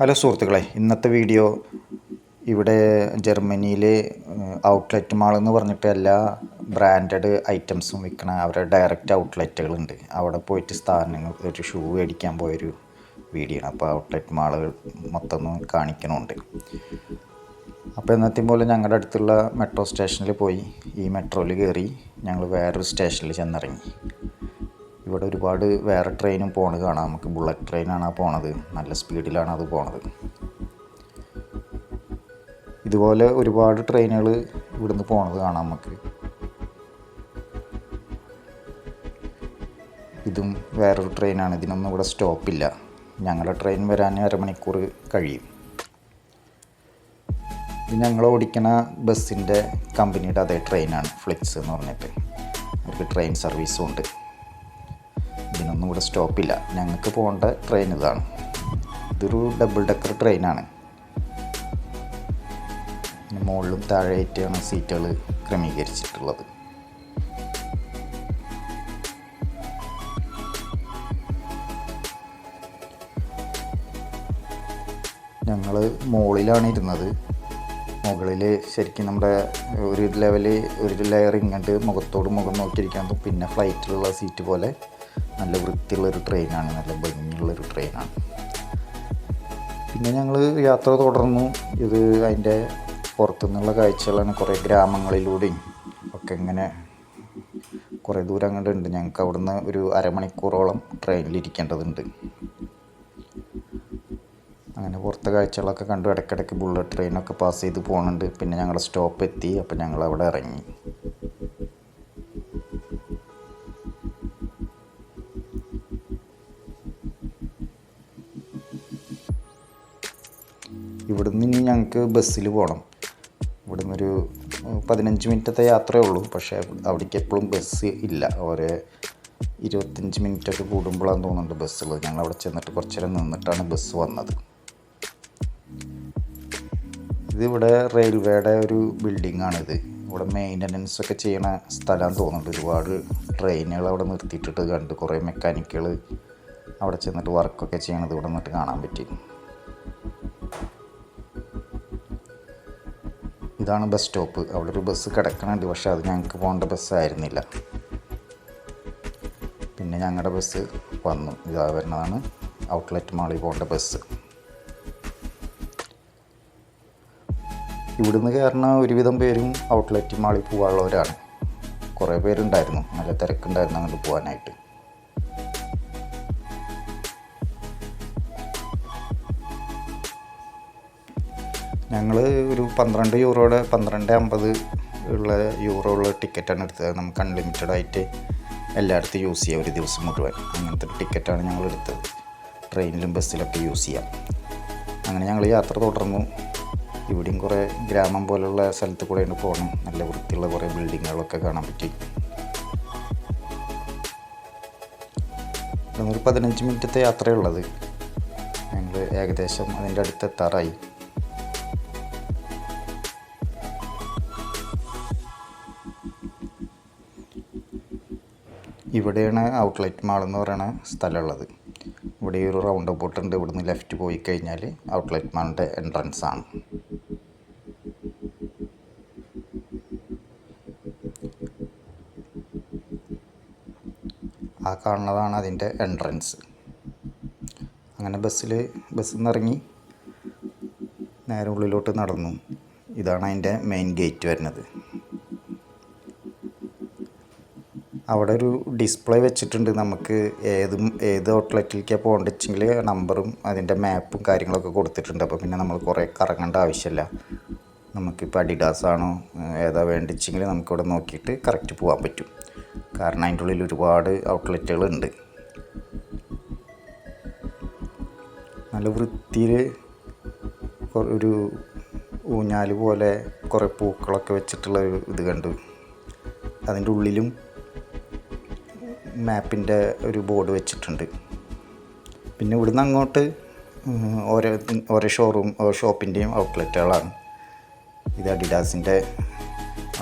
Hello സുഹൃത്തുക്കളെ ഇന്നത്തെ video ഇവിടെ ജർമ്മനിയിലെ ഔട്ട്ലെറ്റ് മാൾ എന്ന് പറഞ്ഞിട്ട് എല്ലാ ബ്രാൻഡഡ് ഐറ്റംസും വിൽക്കണ അവരുടെ ഡയറക്റ്റ് ഔട്ട്ലെറ്റുകളുണ്ട് അവിടെ പോയിട്ട് സ്ഥാനങ്ങൾ ഒരു ഷൂ മേടിക്കാൻ പോയൊരു വീഡിയോ ആണ്. അപ്പോൾ ഔട്ട്ലെറ്റ് മാൾ മൊത്തം കാണിക്കണമുണ്ട് അപ്പോൾ എന്നത്തെയും പോലെ ഞങ്ങളുടെ അടുത്തുള്ള മെട്രോ സ്റ്റേഷനിൽ പോയി. ഈ മെട്രോയിൽ കയറി ഞങ്ങൾ വേറൊരു സ്റ്റേഷനിൽ ചെന്നിറങ്ങി. ഇവിടെ ഒരുപാട് വേറെ ട്രെയിനും പോണത് കാണാം. നമുക്ക് ബുള്ളറ്റ് ട്രെയിനാണ് ആ പോണത്. നല്ല സ്പീഡിലാണ് അത് പോണത്. ഇതുപോലെ ഒരുപാട് ട്രെയിനുകൾ ഇവിടുന്ന് പോണത് കാണാം നമുക്ക്. ഇതും വേറൊരു ട്രെയിനാണ് ഇതിനൊന്നും ഇവിടെ സ്റ്റോപ്പില്ല ഞങ്ങളുടെ ട്രെയിൻ വരാൻ അരമണിക്കൂർ കഴിയും. ഇത് ഞങ്ങൾ ഓടിക്കണ ബസ്സിന്റെ കമ്പനിയുടെ അതേ ട്രെയിനാണ് ഫ്ലിക്സ് എന്ന് പറഞ്ഞിട്ട്. അവർക്ക് ട്രെയിൻ സർവീസും ഉണ്ട്. ഇതിനൊന്നും ഇവിടെ സ്റ്റോപ്പില്ല. ഞങ്ങൾക്ക് പോകേണ്ട ട്രെയിൻ ഇതാണ്. ഇതൊരു ഡബിൾ ഡെക്കർ ട്രെയിനാണ് പിന്നെ മുകളിലും താഴെയായിട്ടാണ് സീറ്റുകൾ ക്രമീകരിച്ചിട്ടുള്ളത്. ഞങ്ങൾ മുകളിലാണ് ഇരുന്നത്. മുകളിൽ ശരിക്കും നമ്മുടെ ഒരു ലെവൽ ഒരു ലെയർ ഇങ്ങോട്ട് മുഖത്തോട് മുഖം നോക്കിയിരിക്കാൻ പിന്നെ ഫ്ലൈറ്റിലുള്ള സീറ്റ് പോലെ. നല്ല വൃത്തിയുള്ളൊരു ട്രെയിനാണ് നല്ല ഭംഗിയുള്ളൊരു ട്രെയിനാണ് പിന്നെ ഞങ്ങൾ യാത്ര തുടർന്നു. ഇത് അതിന്റെ പുറത്തുനിന്നുള്ള കാഴ്ചകളാണ് കുറേ ഗ്രാമങ്ങളിലൂടെയും ഒക്കെ ഇങ്ങനെ കുറേ ദൂരം അങ്ങോട്ട് ഉണ്ട്. ഞങ്ങൾക്ക് അവിടുന്ന് ഒരു അരമണിക്കൂറോളം ട്രെയിനിലിരിക്കേണ്ടതുണ്ട് അങ്ങനെ പുറത്തെ കാഴ്ചകളൊക്കെ കണ്ടു. ഇടയ്ക്കിടയ്ക്ക് ബുള്ളറ്റ് ട്രെയിനൊക്കെ പാസ് ചെയ്ത് പോകുന്നുണ്ട് പിന്നെ ഞങ്ങളുടെ സ്റ്റോപ്പ് എത്തി. അപ്പോൾ ഞങ്ങൾ അവിടെ ഇറങ്ങി. ഇവിടുന്ന് ഇനി ഞങ്ങൾക്ക് ബസ്സിൽ പോകണം ഇവിടുന്ന് ഒരു പതിനഞ്ച് മിനിറ്റത്തെ യാത്രയേ ഉള്ളൂ പക്ഷേ അവിടേക്ക് എപ്പോഴും ബസ് ഇല്ല. ഓരോ ഇരുപത്തഞ്ച് മിനിറ്റൊക്കെ കൂടുമ്പോഴാണ് തോന്നുന്നുണ്ട് ബസ്സുള്ളത് ഞങ്ങൾ അവിടെ ചെന്നിട്ട് കുറച്ച് നേരം നിന്നിട്ടാണ് ബസ് വന്നത്. ഇതിവിടെ റെയിൽവേയുടെ ഒരു ബിൽഡിംഗ് ആണിത് ഇവിടെ മെയിന്റനൻസ് ഒക്കെ ചെയ്യണ സ്ഥലമാണ് തോന്നുന്നുണ്ട്. ഒരുപാട് ട്രെയിനുകൾ അവിടെ നിർത്തിയിട്ടിട്ട് കണ്ട് കുറേ മെക്കാനിക്കുകൾ അവിടെ ചെന്നിട്ട് വർക്കൊക്കെ ചെയ്യണത് ഇവിടെ നിന്നിട്ട് കാണാൻ പറ്റി. ഇതാണ് ബസ് സ്റ്റോപ്പ് അവിടെ ഒരു ബസ് കിടക്കണുണ്ട്. പക്ഷേ അത് ഞങ്ങൾക്ക് പോകേണ്ട ബസ്സായിരുന്നില്ല പിന്നെ ഞങ്ങളുടെ ബസ് വന്നു. ഇതാ വരുന്നതാണ് ഔട്ട്ലെറ്റ് മാളിൽ പോകേണ്ട ബസ് ഇവിടുന്ന് കയറുന്ന ഒരുവിധം പേരും ഔട്ട്ലെറ്റ് മാളിൽ പോകാനുള്ളവരാണ്. കുറേ പേരുണ്ടായിരുന്നു. നല്ല തിരക്കുണ്ടായിരുന്നു അങ്ങോട്ട് പോകാനായിട്ട്. ഞങ്ങൾ ഒരു പന്ത്രണ്ട് യൂറോയുടെ പന്ത്രണ്ട് അമ്പത് ഉള്ള യൂറോ ഉള്ള ടിക്കറ്റാണ് എടുത്തത്. നമുക്ക് അൺലിമിറ്റഡ് ആയിട്ട് എല്ലായിടത്തും യൂസ് ചെയ്യാം. ഒരു ദിവസം മുഴുവൻ. അങ്ങനത്തെ ഒരു ടിക്കറ്റാണ് ഞങ്ങൾ എടുത്തത്. ട്രെയിനിലും ബസ്സിലൊക്കെ യൂസ് ചെയ്യാം. അങ്ങനെ ഞങ്ങൾ യാത്ര തുടർന്നു. ഇവിടെയും കുറേ ഗ്രാമം പോലുള്ള സ്ഥലത്ത് കൂടെയാണ് പോകണം നല്ല വൃത്തിയുള്ള കുറേ ബിൽഡിങ്ങുകളൊക്കെ കാണാൻ പറ്റി. ഒരു പതിനഞ്ച് മിനിറ്റത്തെ യാത്രയുള്ളത്. ഞങ്ങൾ ഏകദേശം അതിന്റെ അടുത്ത് എത്താറായി. ഇവിടെയാണ് ഔട്ട്ലെറ്റ് മാൾ എന്ന് പറയുന്ന സ്ഥലമുള്ളത്. ഇവിടെ ഒരു റൗണ്ട് ബോട്ട് ഉണ്ട്. ഇവിടുന്ന് ലെഫ്റ്റ് പോയി കഴിഞ്ഞാൽ ഔട്ട്ലെറ്റ് മാളിന്റെ എൻട്രൻസ് ആണ്. ആ കാണുന്നതാണ് അതിന്റെ എൻട്രൻസ് അങ്ങനെ ബസ്സിൽ ബസ്സിൽ നിന്ന് ഇറങ്ങി നേരെ ഉള്ളിലോട്ട് നടന്നു. ഇതാണ് അതിന്റെ മെയിൻ ഗേറ്റ് വരുന്നത്. അവിടെ ഒരു ഡിസ്പ്ലേ വെച്ചിട്ടുണ്ട്. നമുക്ക് ഏതും ഏത് ഔട്ട്ലെറ്റിലേക്കാണ് പോകേണ്ടതെങ്കിൽ നമ്പറും അതിന്റെ മാപ്പും കാര്യങ്ങളൊക്കെ കൊടുത്തിട്ടുണ്ട്. അപ്പോൾ പിന്നെ നമ്മൾ കുറേ കറങ്ങേണ്ട ആവശ്യമില്ല. നമുക്കിപ്പോൾ അഡിഡാസ് ആണോ ഏതാ വേണ്ടിച്ചെങ്കിൽ നമുക്കിവിടെ നോക്കിയിട്ട് കറക്റ്റ് പോകാൻ പറ്റും. കാരണം അതിന്റെ ഉള്ളിൽ ഒരുപാട് ഔട്ട്ലെറ്റുകളുണ്ട് നല്ല വൃത്തിയിൽ ഒരു ഊഞ്ഞാൽ പോലെ കുറേ പൂക്കളൊക്കെ വെച്ചിട്ടുള്ള ഒരു ഇത് കണ്ടു. അതിന്റെ ഉള്ളിലും മാപ്പിന്റെ ഒരു ബോർഡ് വെച്ചിട്ടുണ്ട്. പിന്നെ ഇവിടുന്ന് അങ്ങോട്ട് ഓരോ ഓരോ ഷോറൂം ഷോപ്പിന്റെയും ഔട്ട്ലെറ്റുകളാണ്. ഇത് അഡിഡാസിന്റെ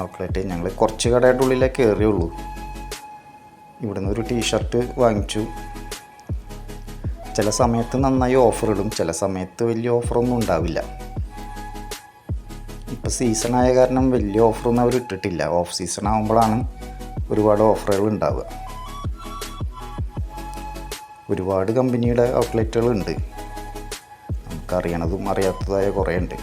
ഔട്ട്ലെറ്റ്. ഞങ്ങൾ കുറച്ച് കടയുടെ ഉള്ളിലേ കയറിയുള്ളൂ. ഇവിടുന്ന് ഒരു ടീഷർട്ട് വാങ്ങിച്ചു. ചില സമയത്ത് നന്നായി ഓഫർ ഇടും ചില സമയത്ത് വലിയ ഓഫറൊന്നും ഉണ്ടാവില്ല. ഇപ്പോൾ സീസൺ ആയ കാരണം വലിയ ഓഫറൊന്നും അവർ ഇട്ടിട്ടില്ല. ഓഫ് സീസൺ ആകുമ്പോഴാണ് ഒരുപാട് ഓഫറുകൾ ഉണ്ടാവുക. ഒരുപാട് കമ്പനിയുടെ ഔട്ട്ലെറ്റുകൾ ഉണ്ട് നമുക്കറിയണതും അറിയാത്തതായ കുറേ ഉണ്ട്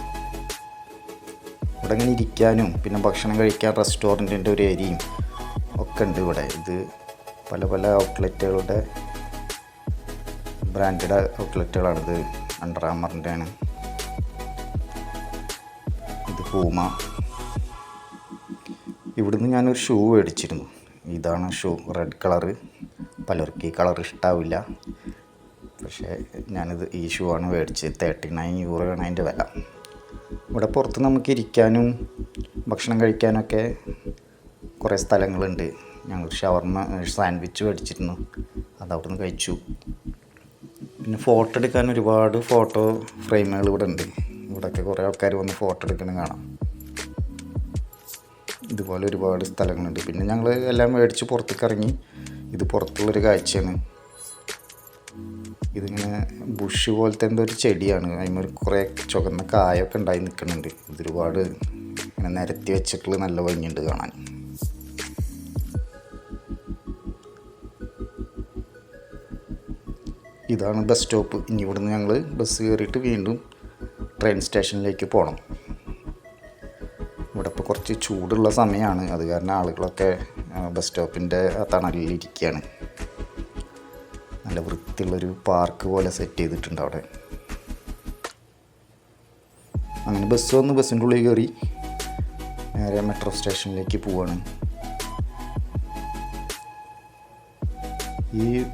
ഇവിടെ ഇങ്ങനെ ഇരിക്കാനും പിന്നെ ഭക്ഷണം കഴിക്കാൻ റെസ്റ്റോറന്റിന്റെ ഒരു ഏരിയയും ഒക്കെ ഉണ്ട് ഇവിടെ. ഇത് പല പല ഔട്ട്ലെറ്റുകളുടെ ബ്രാൻഡഡ് ഔട്ട്ലെറ്റുകളാണിത്. അണ്ടർ ആമറിന്റെ ആണ് ഇത് പൂമ. ഇവിടുന്ന് ഞാനൊരു ഷൂ മേടിച്ചിരുന്നു. ഇതാണ് ഷൂ റെഡ് കളറ്. പലർക്കും ഈ കളർ ഇഷ്ടാവില്ല. പക്ഷേ ഞാനിത് ഈ ഷൂ ആണ് മേടിച്ച് തേർട്ടി നയൻ യൂറോ ആണ് അതിന്റെ വില. ഇവിടെ പുറത്ത് നമുക്ക് ഇരിക്കാനും ഭക്ഷണം കഴിക്കാനൊക്കെ കുറേ സ്ഥലങ്ങളുണ്ട്. ഞങ്ങൾ ഷവർമ സാൻഡ്വിച്ച് മേടിച്ചിരുന്നു. അത് അവിടുന്ന് കഴിച്ചു. പിന്നെ ഫോട്ടോ എടുക്കാൻ ഒരുപാട് ഫോട്ടോ ഫ്രെയിമുകൾ ഇവിടെ ഉണ്ട്. ഇവിടെയൊക്കെ കുറേ ആൾക്കാർ വന്ന് ഫോട്ടോ എടുക്കണം കാണാം. ഇതുപോലെ ഒരുപാട് സ്ഥലങ്ങളുണ്ട്. പിന്നെ ഞങ്ങൾ എല്ലാം മേടിച്ച് പുറത്തേക്ക് ഇറങ്ങി ഇത് പുറത്തുള്ളൊരു കാഴ്ചയാണ്. ഇതിങ്ങനെ ബുഷ് പോലത്തെ എന്തോ ഒരു ചെടിയാണ്. അതിന് കുറേ ചുവന്ന കായൊക്കെ ഉണ്ടായി നിൽക്കുന്നുണ്ട്. ഇതൊരുപാട് ഇങ്ങനെ നിരത്തി വെച്ചിട്ടുള്ള നല്ല ഭംഗിയുണ്ട് കാണാൻ. ഇതാണ് ബസ് സ്റ്റോപ്പ് ഇനി ഇവിടുന്ന് ഞങ്ങൾ ബസ് കയറിയിട്ട് വീണ്ടും ട്രെയിൻ സ്റ്റേഷനിലേക്ക് പോകണം ഇവിടെ ഇപ്പോൾ കുറച്ച് ചൂടുള്ള സമയമാണ്. അത് കാരണം ആളുകളൊക്കെ ബസ് സ്റ്റോപ്പിന്റെ തണലിൽ ഇരിക്കുകയാണ് നല്ല വൃത്തിയുള്ളൊരു പാർക്ക് പോലെ സെറ്റ് ചെയ്തിട്ടുണ്ട് അവിടെ. അങ്ങനെ ബസ് വന്ന് ബസ്സിന്റെ ഉള്ളിൽ കയറി നേരെ മെട്രോ സ്റ്റേഷനിലേക്ക് പോവാണ്. ഈ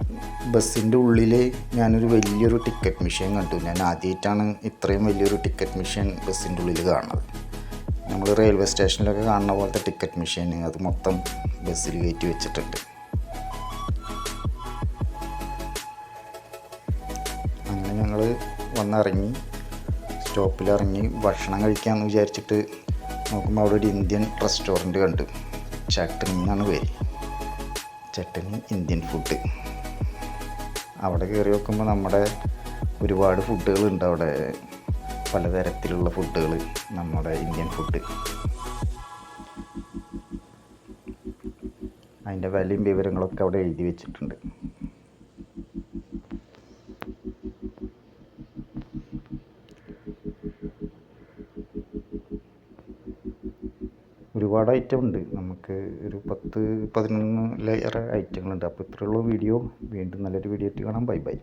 ബസ്സിന്റെ ഉള്ളിൽ ഞാനൊരു വലിയൊരു ടിക്കറ്റ് മെഷീൻ കണ്ടു. ഞാൻ ആദ്യമായിട്ടാണ് ഇത്രയും വലിയൊരു ടിക്കറ്റ് മെഷീൻ ബസ്സിന്റെ ഉള്ളിൽ കാണുന്നത്. നമ്മൾ റെയിൽവേ സ്റ്റേഷനിലൊക്കെ കാണുന്ന പോലത്തെ ടിക്കറ്റ് മെഷീൻ അത് മൊത്തം ബസ്സിൽ കയറ്റി വെച്ചിട്ടുണ്ട്. അങ്ങനെ ഞങ്ങൾ വന്നിറങ്ങി സ്റ്റോപ്പിലിറങ്ങി ഭക്ഷണം കഴിക്കാമെന്ന് വിചാരിച്ചിട്ട് നോക്കുമ്പോൾ അവിടെ ഒരു ഇന്ത്യൻ റെസ്റ്റോറന്റ് കണ്ടു. ചട്ടണി എന്നാണ് പേര്. ചട്ടണി ഇന്ത്യൻ ഫുഡ് അവിടെ കയറി നോക്കുമ്പോൾ നമ്മുടെ ഒരുപാട് ഫുഡുകളുണ്ട് അവിടെ. പലതരത്തിലുള്ള ഫുഡുകൾ നമ്മുടെ ഇന്ത്യൻ ഫുഡ് അതിന്റെ വിലയും വിവരങ്ങളൊക്കെ അവിടെ എഴുതി വെച്ചിട്ടുണ്ട്. ഒരുപാട് ഐറ്റം ഉണ്ട്. നമുക്ക് ഒരു പത്ത് പതിനൊന്ന് ലെയർ ഐറ്റങ്ങളുണ്ട് അപ്പോൾ ഇത്രയുള്ള വീഡിയോ വീണ്ടും നല്ലൊരു വീഡിയോ ആയിട്ട് കാണാം. Bye bye